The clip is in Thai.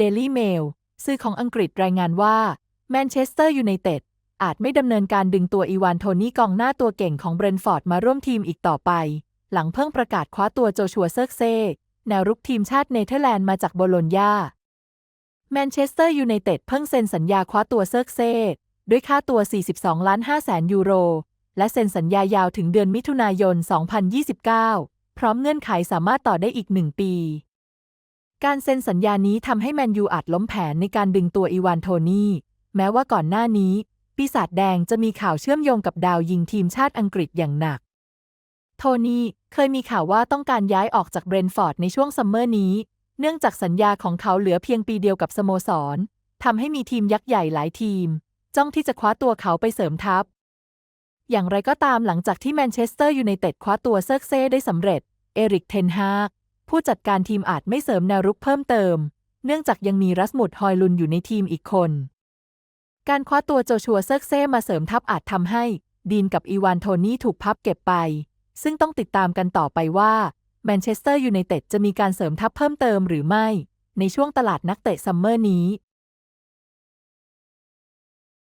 Daily Mail สื่อของอังกฤษรายงานว่าแมนเชสเตอร์ยูไนเต็ดอาจไม่ดำเนินการดึงตัวอีวานโทนี่กองหน้าตัวเก่งของเบรนฟอร์ดมาร่วมทีมอีกต่อไป หลังเพิ่งประกาศคว้าตัวโจชัวเซิร์กเซ่แนวรุกทีมชาติเนเธอร์แลนด์มาจากโบโลญญาแมนเชสเตอร์ยูไนเต็ดเพิ่งเซ็นสัญญาคว้าตัวเซิร์กเซ่ด้วยค่าตัว 42 ล้าน5แสนยูโร และเซ็นสัญญายาวถึงเดือนมิถุนายน 2029 พร้อมเงื่อนไขสามารถต่อได้อีกหนึ่งปี การเซ็นสัญญานี้ทำให้แมนยูอาจล้มแผนในการดึงตัวอีวานโทนี่ แม้ว่าก่อนหน้านี้ ปีศาจแดงจะมีข่าวเชื่อมโยงกับดาวยิงทีมชาติอังกฤษอย่างหนัก โทนี่เคยมีข่าวว่าต้องการย้ายออกจากเบรนฟอร์ดในช่วงซัมเมอร์นี้ เนื่องจากสัญญาของเขาเหลือเพียงปีเดียวกับสโมสรทำให้มีทีมยักษ์ใหญ่หลายทีม จ้องที่จะคว้าตัวเขาไปเสริมทัพ อย่างไรก็ตามหลังจากที่แมนเชสเตอร์ยูไนเต็ดคว้าตัวเซิร์กเซ่ได้สำเร็จ เอริกเทนฮาก ผู้จัดการทีมอาจไม่เสริมแนวรุกเพิ่มเติม เนื่องจากยังมีรัสมุดฮอยลุนอยู่ในทีมอีกคน การคว้าตัวโจชัวเซิร์กเซ่มาเสริมทัพอาจทำให้ ดีนกับอีวานโทนี่ถูกพับเก็บไป ซึ่งต้องติดตามกันต่อไปว่าแมนเชสเตอร์ยูไนเต็ดจะมีการเสริมทัพเพิ่มเติมหรือไม่ ในช่วงตลาดนักเตะซัมเมอร์นี้